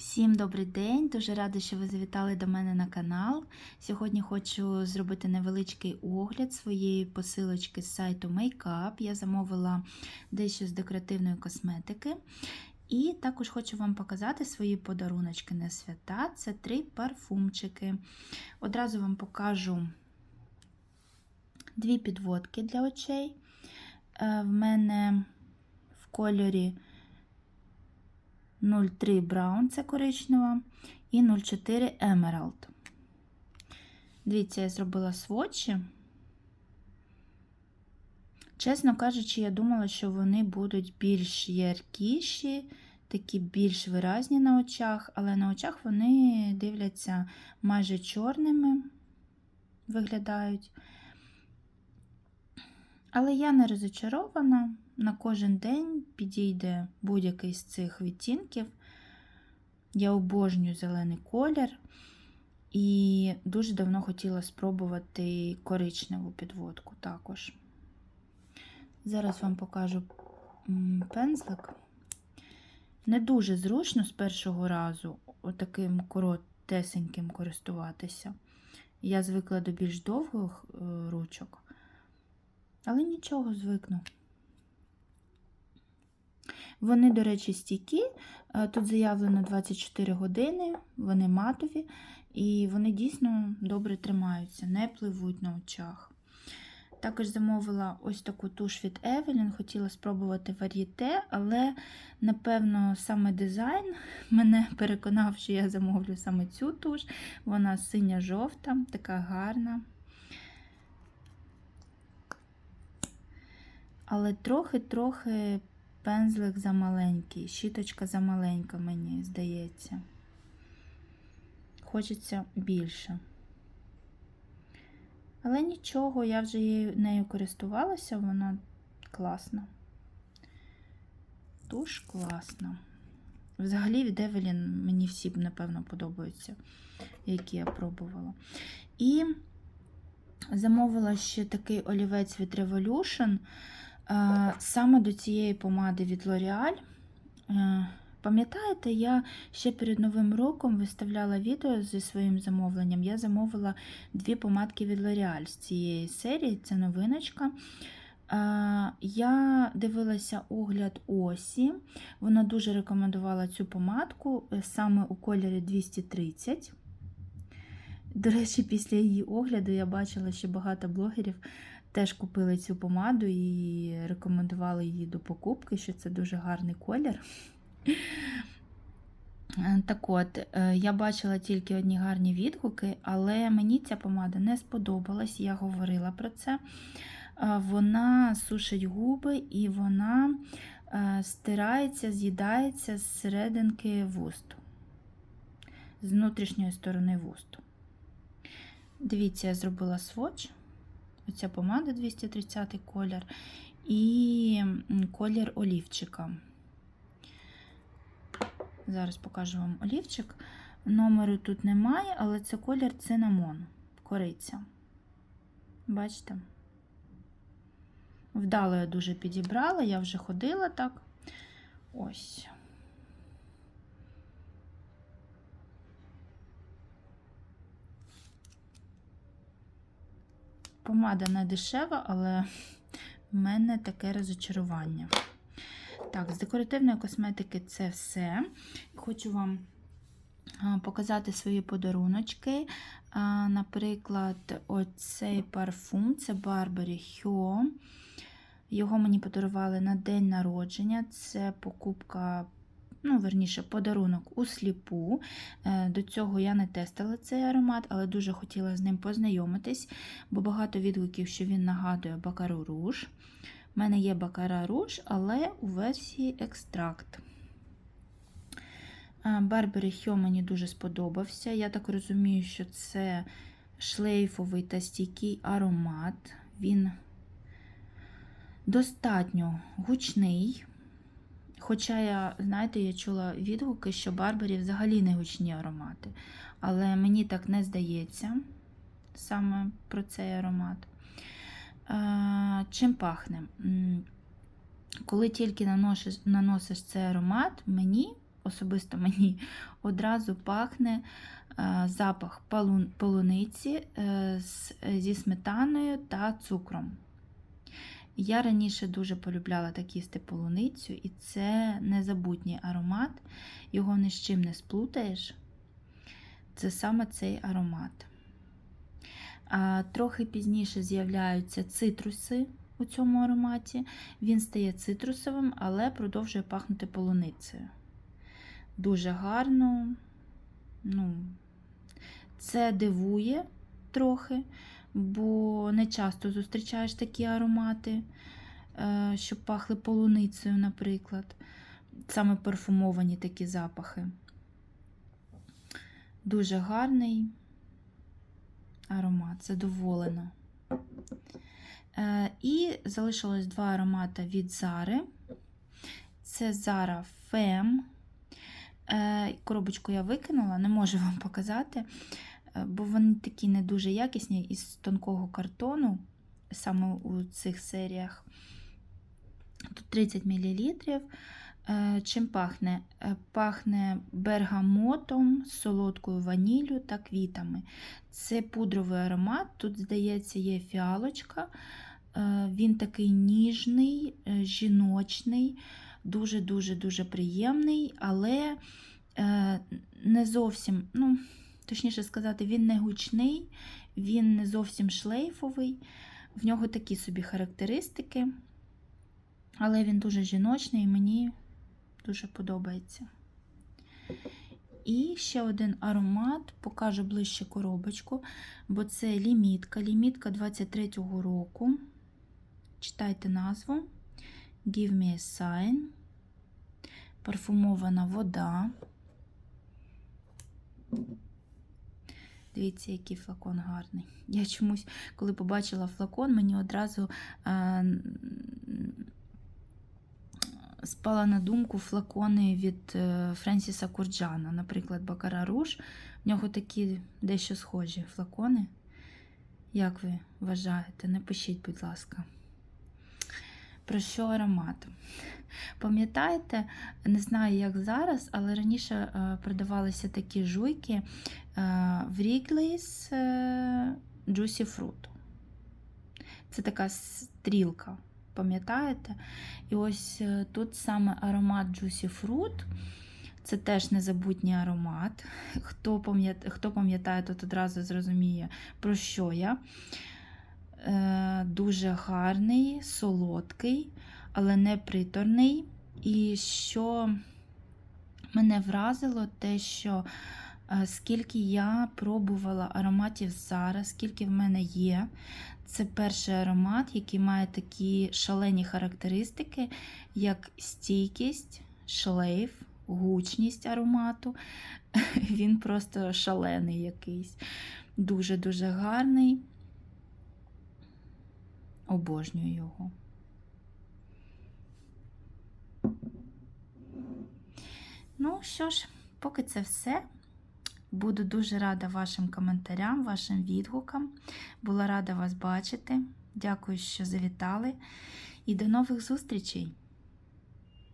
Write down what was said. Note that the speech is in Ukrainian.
Всім добрий день! Дуже рада, що ви завітали до мене на канал. Сьогодні хочу зробити невеличкий огляд своєї посилочки з сайту Makeup. Я замовила дещо з декоративної косметики. І також хочу вам показати свої подаруночки на свята. Це три парфумчики. Одразу вам покажу дві підводки для очей. Е, В мене в кольорі 03 Brown це коричнева, і 04 Emerald. Дивіться, я зробила сводчі. Чесно кажучи, я думала, що вони будуть більш яркіші, такі більш виразні на очах, але на очах вони дивляться майже чорними, виглядають. Але я не розочарована. На кожен день підійде будь-який з цих відтінків. Я обожнюю зелений колір і дуже давно хотіла спробувати коричневу підводку також. Зараз вам покажу пензлик. Не дуже зручно з першого разу отаким коротесеньким користуватися. Я звикла до більш довгих ручок, але нічого звикну. Вони, до речі, стійкі. Тут заявлено 24 години, вони матові, і вони дійсно добре тримаються, не пливуть на очах. Також замовила ось таку туш від Evelyn, хотіла спробувати вар'єте, але, напевно, саме дизайн мене переконав, що я замовлю саме цю туш. Вона синя-жовта, така гарна. Але трохи-трохи пензлик замаленький, щіточка замаленька, мені здається. Хочеться більше. Але нічого, я вже нею користувалася, вона класна. Туш класна. Взагалі від Evelyn мені всі, напевно, подобаються, які я пробувала. І замовила ще такий олівець від Revolution. Саме до цієї помади від L'Oreal. Пам'ятаєте, я ще перед Новим роком виставляла відео зі своїм замовленням. Я замовила дві помадки від L'Oreal з цієї серії, це новиночка. Я дивилася огляд Осі. Вона дуже рекомендувала цю помадку е, саме у кольорі 230. До речі, після її огляду я бачила, що багато блогерів теж купили цю помаду і рекомендували її до покупки, що це дуже гарний колір. Так от, е, я бачила тільки одні гарні відгуки, але мені ця помада не сподобалась, я говорила про це. Вона сушить губи і вона е, стирається, з'їдається з серединки вусту, з внутрішньої сторони вусту. Дивіться, я зробила сводч. Оця помада 230 колір і колір олівчика. Зараз покажу вам олівчик. Номеру тут немає, але це колір цинамон, кориця. Бачите? Вдало я дуже підібрала, я вже ходила так. Ось. Помада не дешева, але в мене таке розочарування. Так, з декоративної косметики це все. Хочу вам показати свої подаруночки. Наприклад, оцей парфум це Burberry Hyo. Його мені подарували на день народження. Це покупка, ну, верніше, подарунок у сліпу. Е, до цього я не тестила цей аромат, але дуже хотіла з ним познайомитись, бо багато відгуків, що він нагадує Бакару Руж. У мене є Бакара Руж, але у версії екстракт. Барбері Хьо мені дуже сподобався. Я так розумію, що це шлейфовий та стійкий аромат. Він достатньо гучний. Хоча я, знаєте, я чула відгуки, що Барбері взагалі не гучні аромати. Але мені так не здається саме про цей аромат. Чим пахне? Коли тільки наносиш, наносиш цей аромат, мені особисто мені одразу пахне е, запах полуниці е, зі сметаною та цукром. Я раніше дуже полюбляла так їсти полуницю, і це незабутній аромат, його ні з чим не сплутаєш. Це саме цей аромат. А, трохи пізніше з'являються цитруси у цьому ароматі. Він стає цитрусовим, але продовжує пахнути полуницею. Дуже гарно. Ну, це дивує трохи, бо не часто зустрічаєш такі аромати, е, щоб пахли полуницею, наприклад. Саме парфумовані такі запахи. Дуже гарний аромат, задоволена. Е, І залишилось два аромати від Зари. Це Zara Femme. Е, Коробочку я викинула, не можу вам показати, бо вони такі не дуже якісні із тонкого картону, саме у цих серіях. Тут 30 мл. Е, Чим пахне? Е, Пахне бергамотом, солодкою ваніллю та квітами. Це пудровий аромат. Тут, здається, є фіалочка. Е, Він такий ніжний, е, жіночний, дуже-дуже-дуже приємний, але е, не зовсім, ну, точніше сказати, він не гучний, він не зовсім шлейфовий. В нього такі собі характеристики, але він дуже жіночний і мені дуже подобається. І ще один аромат, покажу ближче коробочку, бо це лімітка. Лімітка 23-го року. Читайте назву. Give me a sign. Парфумована вода. Дивіться, який флакон гарний. Я чомусь, коли побачила флакон, мені одразу е, спала на думку флакони від е, Френсіса Курджана, наприклад, Бакара Руж. В нього такі дещо схожі флакони. Як ви вважаєте? Напишіть, будь ласка. Про що аромат? Пам'ятаєте, не знаю, як зараз, але раніше е, продавалися такі жуйки Wrigley's е, Juicy Fruit. Це така стрілка, пам'ятаєте? І ось е, тут саме аромат Juicy Fruit. Це теж незабутній аромат. Хто пам'ятає, хто пам'ятає, тут одразу зрозуміє, про що я. Е, Дуже гарний, солодкий, але не приторний. І що мене вразило, те, що е, скільки я пробувала ароматів зараз, скільки в мене є. Це перший аромат, який має такі шалені характеристики, як стійкість, шлейф, гучність аромату. Він просто шалений якийсь. Дуже-дуже гарний. Обожнюю його. Ну що ж, поки це все. Буду дуже рада вашим коментарям, вашим відгукам. Була рада вас бачити. Дякую, що завітали. І до нових зустрічей!